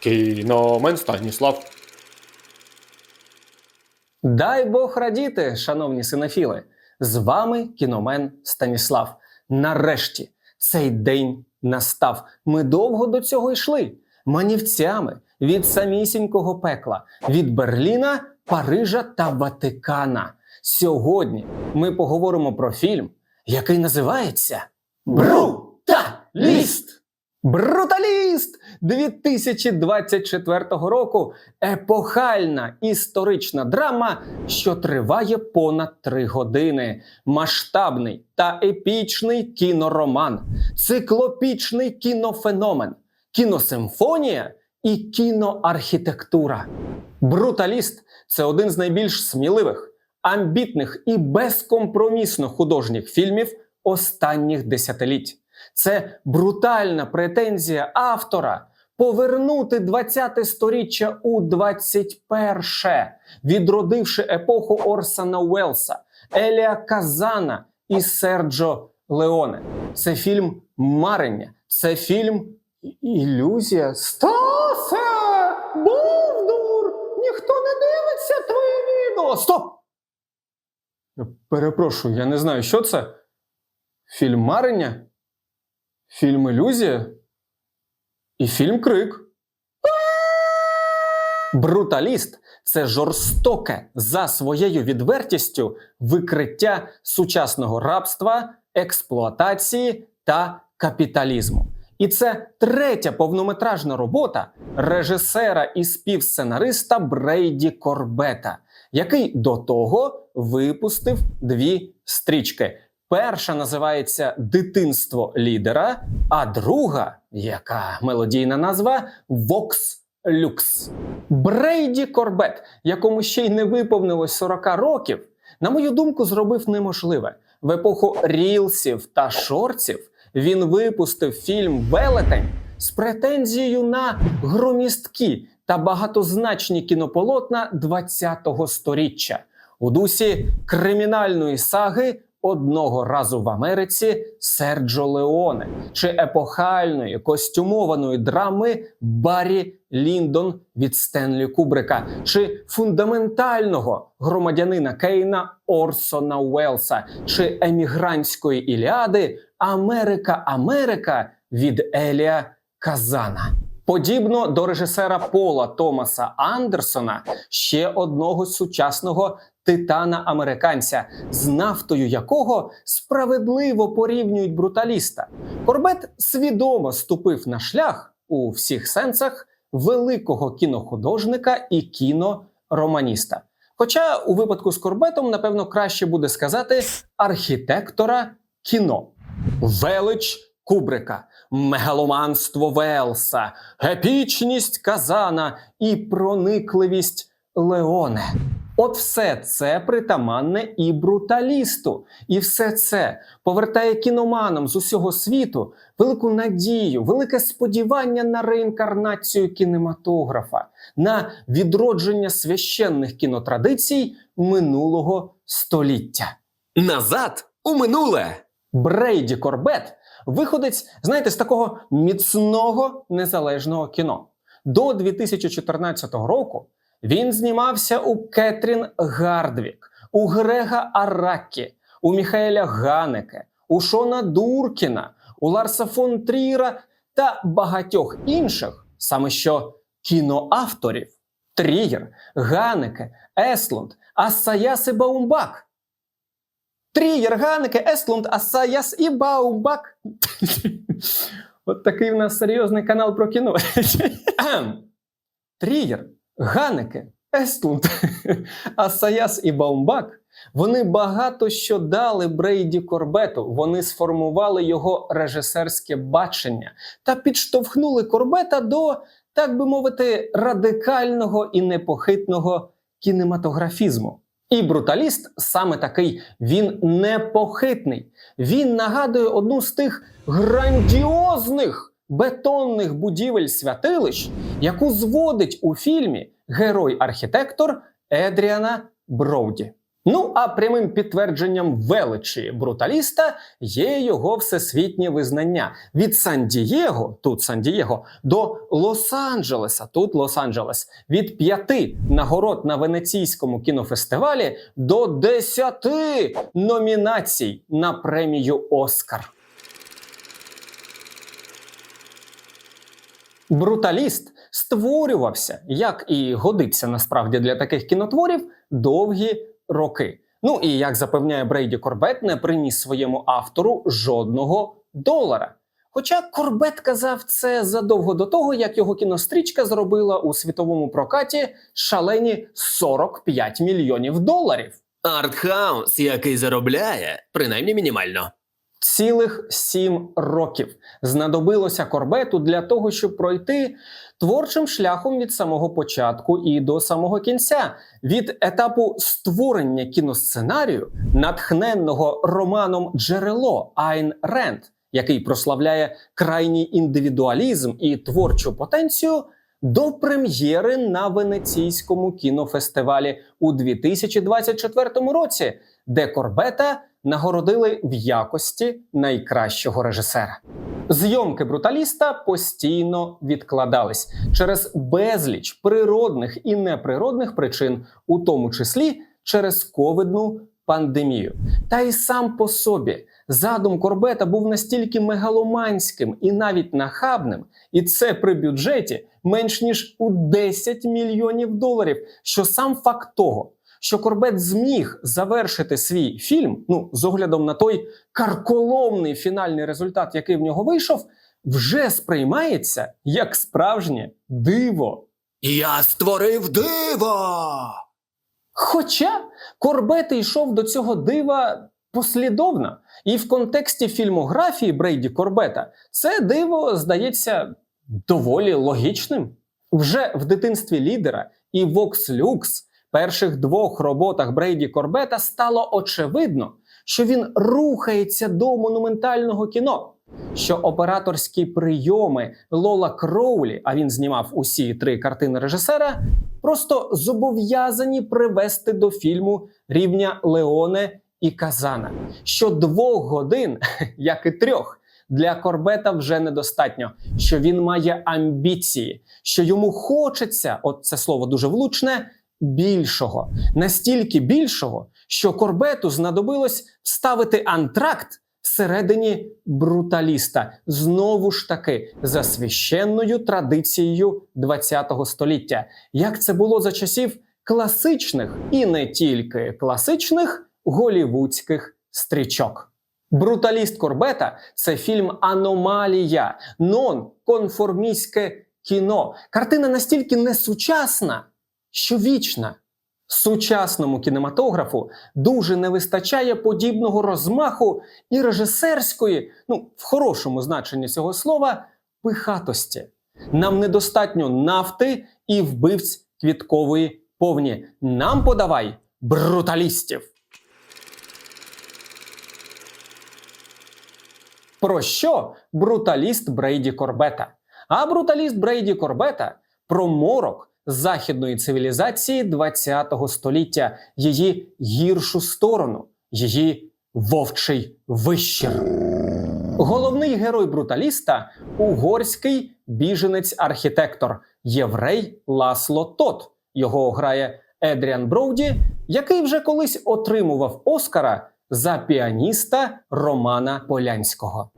Кіномен Станіслав. Дай Бог радіти, шановні синофіли! З вами кіномен Станіслав. Нарешті цей день настав. Ми довго до цього йшли. Манівцями від самісінького пекла, від Берліна, Парижа та Ватикана. Сьогодні ми поговоримо про фільм, який називається Бруталіст. Бруталіст 2024 року епохальна історична драма, що триває понад три години. Масштабний та епічний кінороман, циклопічний кінофеномен, кіносимфонія і кіноархітектура. Бруталіст це один з найбільш сміливих, амбітних і безкомпромісно художніх фільмів останніх десятиліть. Це брутальна претензія автора повернути 20-те сторіччя у 21-ше, відродивши епоху Орсона Уелса, Елія Казана і Серджо Леоне. Це фільм Марення, це фільм Ілюзія. Стасе! Бовдур! Ніхто не дивиться твоє відео! Стоп! Перепрошую, я не знаю, що це. Фільм Марення? Фільм Ілюзія і фільм Крик. Бруталіст це жорстоке за своєю відвертістю викриття сучасного рабства, експлуатації та капіталізму. І це третя повнометражна робота режисера і співсценариста Брейді Корбета, який до того випустив дві стрічки. Перша називається Дитинство лідера, а друга, яка мелодійна назва Вокс Люкс. Брейді Корбет, якому ще й не виповнилось 40 років, на мою думку, зробив неможливе. В епоху рілсів та шорців він випустив фільм Велетень з претензією на громісткі та багатозначні кінополотна 20-го сторіччя у дусі кримінальної саги одного разу в Америці Серджо Леоне чи епохальної костюмованої драми Баррі Ліндон від Стенлі Кубрика, чи фундаментального громадянина Кейна Орсона Уелса, чи емігрантської Іліади Америка Америка від Елія Казана. Подібно до режисера Пола Томаса Андерсона, ще одного сучасного титана американця, з нафтою якого справедливо порівнюють бруталіста. Корбет свідомо ступив на шлях у всіх сенсах великого кінохудожника і кінороманіста. Хоча у випадку з Корбетом, напевно, краще буде сказати архітектора кіно. Велич Кубрика, мегаломанство Велса, епічність Казана і проникливість Леоне. От все це притаманне і бруталісту, і все це повертає кіноманам з усього світу велику надію, велике сподівання на реінкарнацію кінематографа, на відродження священних кінотрадицій минулого століття. Назад у минуле! Брейді Корбет виходець, знаєте, з такого міцного незалежного кіно. До 2014 року він знімався у Кетрін Гардвік, у Грега Аракі, у Міхаеля Ганеке, у Шона Дуркіна, у Ларса фон Тріра та багатьох інших, саме що кіноавторів. Трієр, Ганеке, Еслунд, Асаяс і Баумбак. Трієр, Ганеке, Еслунд, Асаяс і Баумбак. От такий в нас серйозний канал про кіно. Трієр, Ганеке, Естлунд, Асаяс і Баумбак вони багато що дали Брейді Корбету. Вони сформували його режисерське бачення та підштовхнули Корбета до, так би мовити, радикального і непохитного кінематографізму. І бруталіст саме такий, він непохитний. Він нагадує одну з тих грандіозних бетонних будівель святилищ, яку зводить у фільмі герой-архітектор Едріана Броуді. Ну а прямим підтвердженням величі бруталіста є його всесвітнє визнання від Сан-Дієго, тут Сан-Дієго, до Лос-Анджелеса, тут Лос-Анджелес, від п'яти нагород на венеційському кінофестивалі до десяти номінацій на премію Оскар. Бруталіст створювався, як і годиться насправді для таких кінотворів, довгі роки. Ну і як запевняє Брейді Корбет, не приніс своєму автору жодного долара. Хоча Корбет казав це задовго до того, як його кінострічка зробила у світовому прокаті шалені 45 мільйонів доларів. Артхаус, який заробляє, принаймні мінімально. Цілих сім років знадобилося Корбету для того, щоб пройти творчим шляхом від самого початку і до самого кінця, від етапу створення кіносценарію, натхненного романом Джерело Айн Ренд, який прославляє крайній індивідуалізм і творчу потенцію. До прем'єри на Венеційському кінофестивалі у 2024 році, де Корбета нагородили в якості найкращого режисера. Зйомки бруталіста постійно відкладались через безліч природних і неприродних причин, у тому числі через ковідну пандемію. Та й сам по собі задум Корбета був настільки мегаломанським і навіть нахабним, і це при бюджеті менш ніж у 10 мільйонів доларів. Що сам факт того, що Корбет зміг завершити свій фільм, ну з оглядом на той карколомний фінальний результат, який в нього вийшов, вже сприймається як справжнє диво. Я створив диво! Хоча Корбет йшов до цього дива послідовно, і в контексті фільмографії Брейді Корбета це диво здається доволі логічним. Вже в дитинстві лідера і Vox Lux, перших двох роботах Брейді Корбета, стало очевидно, що він рухається до монументального кіно. Що операторські прийоми Лола Кроулі, а він знімав усі три картини режисера, просто зобов'язані привести до фільму рівня Леоне і Казана. Що двох годин, як і трьох, для Корбета вже недостатньо, що він має амбіції, що йому хочеться, от це слово дуже влучне, більшого, настільки більшого, що Корбету знадобилось вставити антракт всередині бруталіста, знову ж таки за священною традицією ХХ століття, як це було за часів класичних і не тільки класичних голівудських стрічок. Бруталіст Корбета це фільм Аномалія, нон-конформістське кіно. Картина настільки несучасна, що вічна. Сучасному кінематографу дуже не вистачає подібного розмаху і режисерської, ну в хорошому значенні цього слова, пихатості. Нам недостатньо нафти і вбивць квіткової повні. Нам подавай бруталістів. Про що бруталіст Брейді Корбета? А бруталіст Брейді Корбета про морок західної цивілізації ХХ століття, її гіршу сторону, її вовчий вищір. Головний герой бруталіста угорський біженець-архітектор, єврей Ласло Тот. Його грає Едріан Броуді, який вже колись отримував Оскара за піаніста Романа Полянського.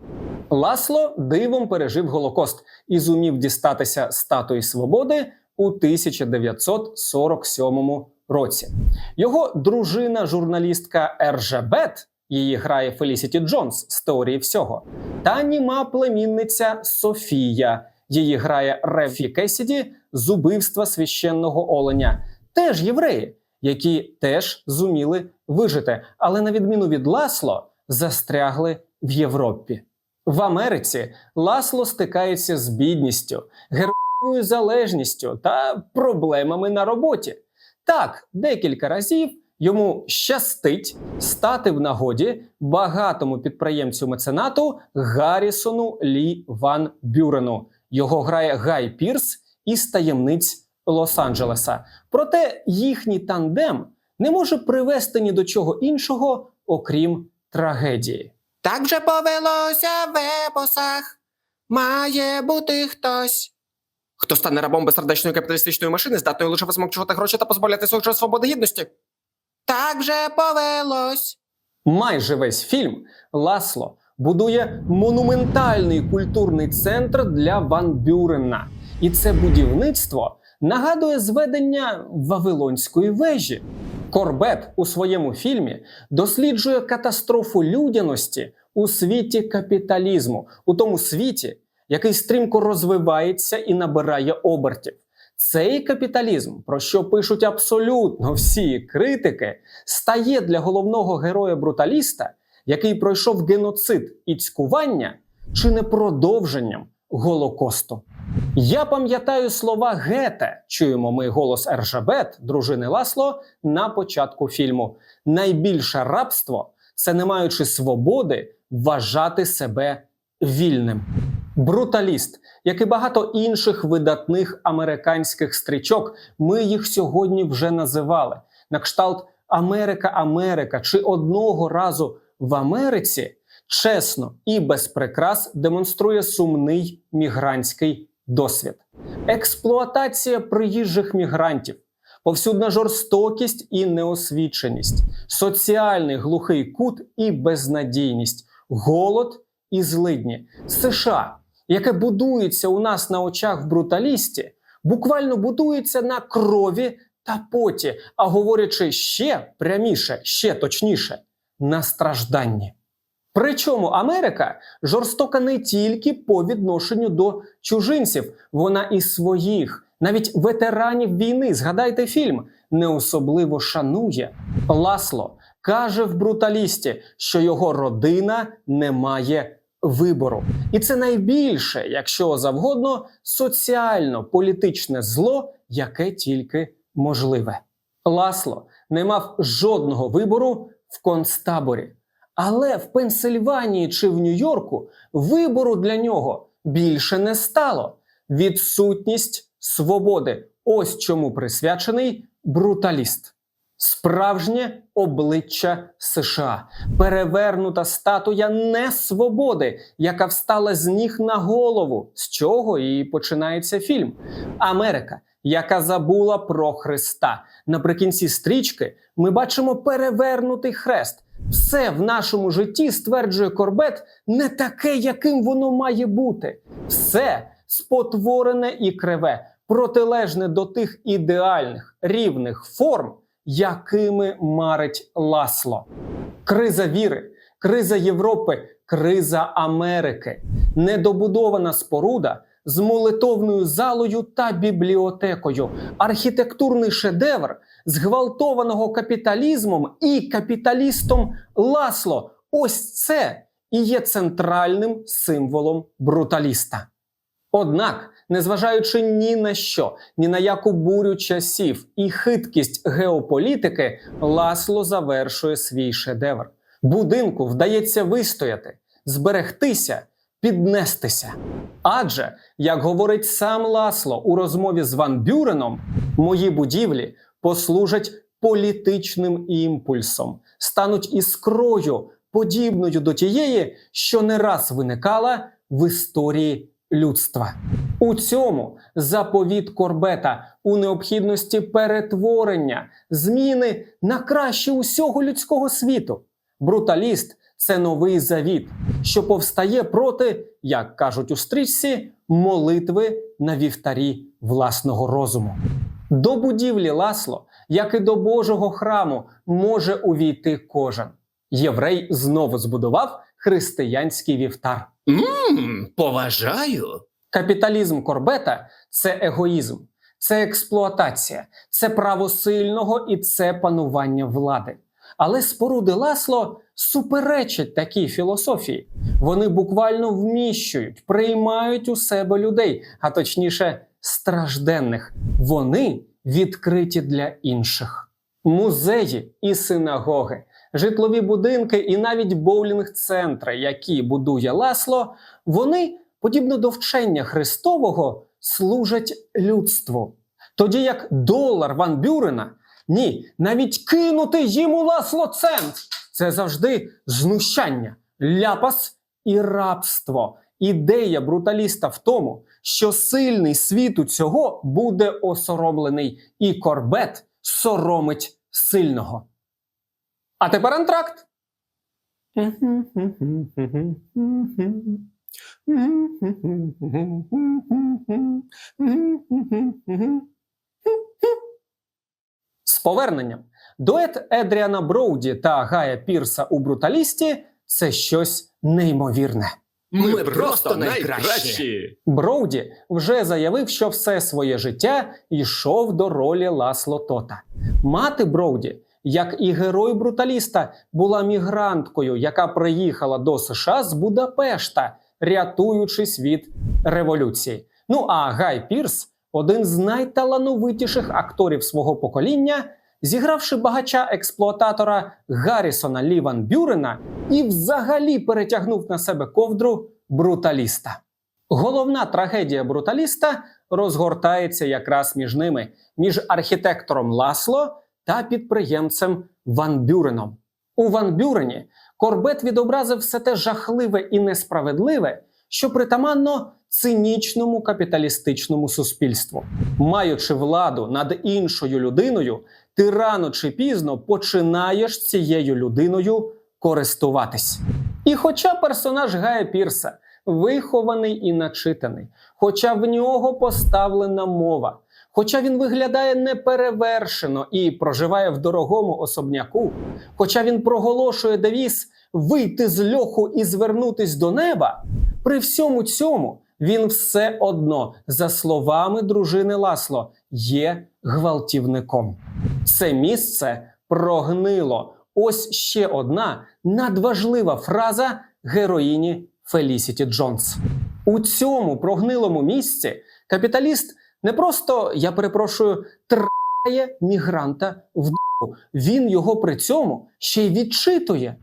Ласло дивом пережив Голокост і зумів дістатися статуї свободи у 1947 році. Його дружина, журналістка Ержебет, її грає Фелісіті Джонс з теорії всього, та німа племінниця Софія, її грає Рефі Кесіді з убивства священного оленя, теж євреї, які теж зуміли вижити, але на відміну від Ласло, застрягли в Європі. В Америці Ласло стикається з бідністю, героїною залежністю та проблемами на роботі. Так, декілька разів йому щастить стати в нагоді багатому підприємцю меценату Гаррісону Лі Ван Бюрену. Його грає Гай Пірс із таємниць Лос-Анджелеса. Проте їхній тандем не може привести ні до чого іншого, окрім трагедії. Так же повелося в епосах. Має бути хтось. Хто стане рабом безсердечної капіталістичної машини, здатною лише висмокчувати гроші та позбавляти свого свободи гідності? Так же повелось. Майже весь фільм Ласло будує монументальний культурний центр для Ван Бюрена. І це будівництво нагадує зведення Вавилонської вежі. Корбет у своєму фільмі досліджує катастрофу людяності у світі капіталізму, у тому світі, який стрімко розвивається і набирає обертів. Цей капіталізм, про що пишуть абсолютно всі критики, стає для головного героя бруталіста, який пройшов геноцид і цькування, чи не продовженням Голокосту. Я пам'ятаю слова Гете. Чуємо ми голос Ержабет, дружини Ласло, на початку фільму. Найбільше рабство це не маючи свободи вважати себе вільним. Бруталіст, як і багато інших видатних американських стрічок, ми їх сьогодні вже називали. На кшталт Америка, Америка чи одного разу в Америці чесно і без прикрас демонструє сумний мігрантський досвід. Експлуатація приїжджих мігрантів, повсюдна жорстокість і неосвіченість, соціальний глухий кут і безнадійність, голод і злидні. США, яке будується у нас на очах в бруталісті, буквально будується на крові та поті, а говорячи ще пряміше, ще точніше, на стражданні. Причому Америка жорстока не тільки по відношенню до чужинців, вона і своїх, навіть ветеранів війни, згадайте фільм, не особливо шанує. Ласло каже в бруталісті, що його родина не має вибору. І це найбільше, якщо завгодно, соціально-політичне зло, яке тільки можливе. Ласло не мав жодного вибору в концтаборі. Але в Пенсильванії чи в Нью-Йорку вибору для нього більше не стало. Відсутність свободи. Ось чому присвячений бруталіст. Справжнє обличчя США, перевернута статуя несвободи, яка встала з ніг на голову, з чого і починається фільм. Америка, яка забула про Христа. Наприкінці стрічки ми бачимо перевернутий хрест. Все в нашому житті, стверджує Корбет, не таке, яким воно має бути. Все спотворене і криве, протилежне до тих ідеальних рівних форм, якими марить Ласло. Криза віри, криза Європи, криза Америки, недобудована споруда з молитовною залою та бібліотекою, архітектурний шедевр зґвалтованого капіталізмом і капіталістом Ласло. Ось це і є центральним символом бруталіста. Однак, незважаючи ні на що, ні на яку бурю часів і хиткість геополітики, Ласло завершує свій шедевр. Будинку вдається вистояти, зберегтися, піднестися. Адже, як говорить сам Ласло у розмові з Ван Бюреном, мої будівлі послужать політичним імпульсом, стануть іскрою, подібною до тієї, що не раз виникала в історії людства. У цьому заповіт Корбета у необхідності перетворення, зміни на краще усього людського світу. Бруталіст це новий завіт, що повстає проти, як кажуть у стрічці, молитви на вівтарі власного розуму. До будівлі Ласло, як і до Божого храму, може увійти кожен. Єврей знову збудував християнський вівтар. Ммм, поважаю. Капіталізм Корбета це егоїзм, це експлуатація, це право сильного і це панування влади. Але споруди Ласло суперечать такій філософії. Вони буквально вміщують, приймають у себе людей, а точніше, стражденних. Вони відкриті для інших. Музеї і синагоги, житлові будинки і навіть боулінг-центри, які будує Ласло, вони, подібно до вчення Христового, служать людству. Тоді як долар Ван Бюрена Ні, навіть кинути їм у ласло цент. Це завжди знущання, ляпас і рабство. Ідея бруталіста в тому, що сильний світу цього буде осоромлений, і корбет соромить сильного. А тепер антракт. З поверненням. Дует Едріана Броуді та Гая Пірса у бруталісті це щось неймовірне. Ми просто найкращі. Броуді вже заявив, що все своє життя йшов до ролі Ласло Тота. Мати Броуді, як і герой бруталіста, була мігранткою, яка приїхала до США з Будапешта, рятуючись від революції. Ну а Гай Пірс, один з найталановитіших акторів свого покоління, зігравши багача експлуататора Гаррісона Ліван Бюрена і взагалі перетягнув на себе ковдру бруталіста. Головна трагедія бруталіста розгортається якраз між ними, між архітектором Ласло та підприємцем Ван Бюреном. У Ван Бюрені Корбет відобразив все те жахливе і несправедливе, що притаманно цинічному капіталістичному суспільству. Маючи владу над іншою людиною, ти рано чи пізно починаєш цією людиною користуватись. І хоча персонаж Гая Пірса вихований і начитаний, хоча в нього поставлена мова, хоча він виглядає неперевершено і проживає в дорогому особняку, хоча він проголошує девіз вийти з льоху і звернутись до неба, при всьому цьому він все одно, за словами дружини Ласло, є гвалтівником. Це місце прогнило. Ось ще одна надважлива фраза героїні Фелісіті Джонс. У цьому прогнилому місці капіталіст не просто, я перепрошую, трає мігранта в. Він його при цьому ще й відчитує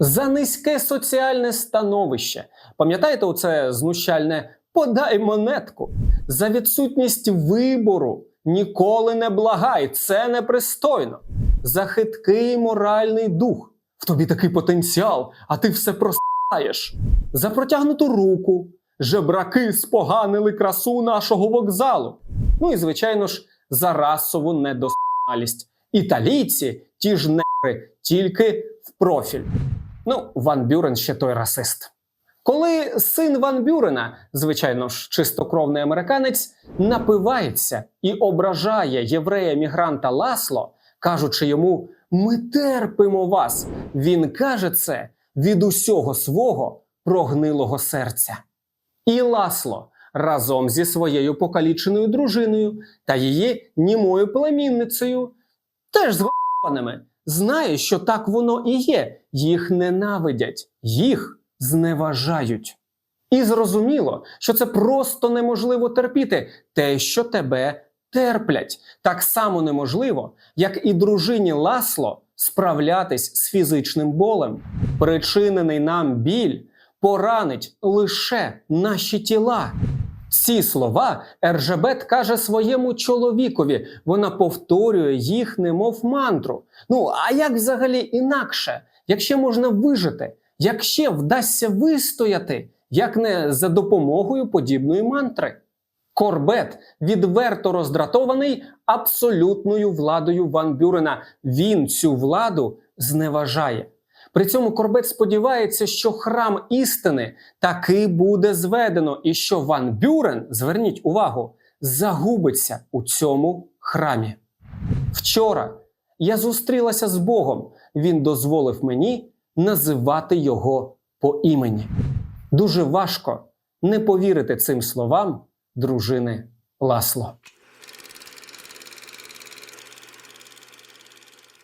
за низьке соціальне становище. Пам'ятаєте, оце знущальне подай монетку за відсутність вибору. Ніколи не благай, це непристойно. За хиткий моральний дух. В тобі такий потенціал, а ти все просаєш. За протягнуту руку. Жебраки споганили красу нашого вокзалу. Ну і, звичайно ж, за расову недосконалість. Італійці ті ж нери, тільки в профіль. Ну, Ван Бюрен ще той расист. Коли син Ван Бюрена, звичайно ж, чистокровний американець, напивається і ображає єврея-мігранта Ласло, кажучи йому: Ми терпимо вас. Він каже це від усього свого прогнилого серця. І Ласло разом зі своєю покаліченою дружиною та її німою племінницею, теж з г***ними, знає, що так воно і є. Їх ненавидять, їх зневажають. І зрозуміло, що це просто неможливо терпіти те, що тебе терплять. Так само неможливо, як і дружині Ласло справлятись з фізичним болем. Причинений нам біль поранить лише наші тіла. Ці слова Ержебет каже своєму чоловікові. Вона повторює їх, немов мантру. Ну а як взагалі інакше, якщо можна вижити, як ще вдасться вистояти, як не за допомогою подібної мантри? Корбет відверто роздратований абсолютною владою Ван Бюрена. Він цю владу зневажає. При цьому Корбет сподівається, що храм істини таки буде зведено, і що Ван Бюрен, зверніть увагу, загубиться у цьому храмі. Вчора я зустрілася з Богом. Він дозволив мені називати його по імені. Дуже важко не повірити цим словам дружини Ласло.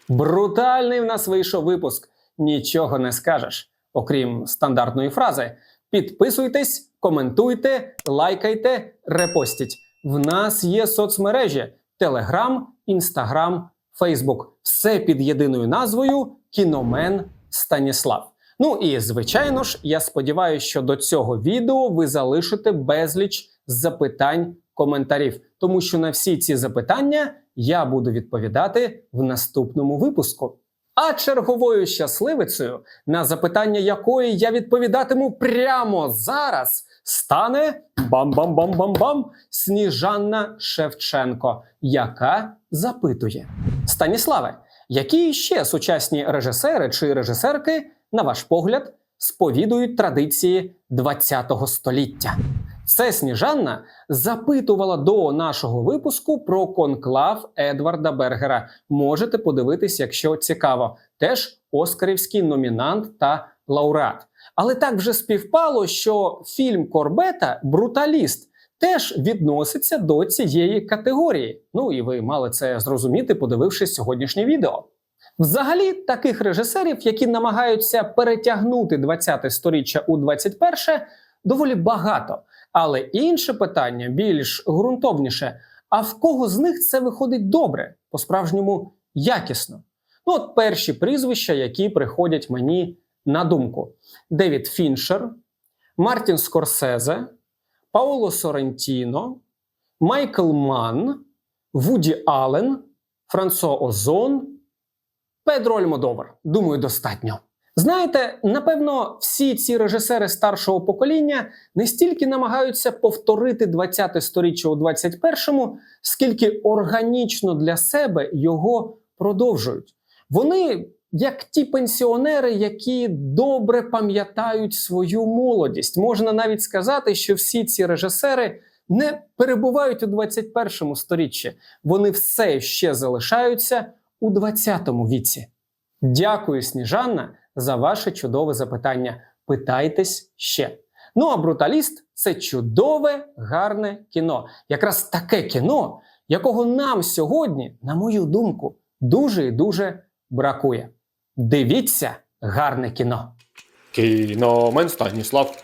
Брутальний в нас вийшов випуск. Нічого не скажеш, окрім стандартної фрази. Підписуйтесь, коментуйте, лайкайте, репостіть. В нас є соцмережі: Telegram, Instagram, Facebook. Все під єдиною назвою Кіномен Станіслав. Ну і звичайно ж, я сподіваюся, що до цього відео ви залишите безліч запитань, коментарів, тому що на всі ці запитання я буду відповідати в наступному випуску. А черговою щасливицею, на запитання якої я відповідатиму прямо зараз, стане бам-бам-бам-бам-бам Сніжанна Шевченко, яка запитує: Станіславе, які ще сучасні режисери чи режисерки, на ваш погляд, сповідують традиції ХХ століття? Це Сніжанна запитувала до нашого випуску про конклав Едварда Бергера. Можете подивитись, якщо цікаво. Теж Оскарівський номінант та лауреат. Але так вже співпало, що фільм Корбета Бруталіст теж відноситься до цієї категорії. Ну і ви мали це зрозуміти, подивившись сьогоднішнє відео. Взагалі, таких режисерів, які намагаються перетягнути 20-те сторіччя у 21-ше, доволі багато. Але інше питання, більш ґрунтовніше: а в кого з них це виходить добре, по-справжньому якісно? Ну, от перші прізвища, які приходять мені на думку: Девід Фіншер, Мартін Скорсезе, Паоло Соррентіно, Майкл Манн, Вуді Аллен, Франсо Озон, Педро Альмодовар. Думаю, достатньо. Знаєте, напевно, всі ці режисери старшого покоління не стільки намагаються повторити 20-те сторіччя у 21-му, скільки органічно для себе його продовжують. Вони як ті пенсіонери, які добре пам'ятають свою молодість. Можна навіть сказати, що всі ці режисери не перебувають у 21 сторіччі. Вони все ще залишаються у 20-му віці. Дякую, Сніжанна, за ваше чудове запитання. Питайтесь ще. Ну а бруталіст це чудове, гарне кіно. Якраз таке кіно, якого нам сьогодні, на мою думку, дуже і дуже бракує. Дивіться гарне кіно. Кіномен Станіслав.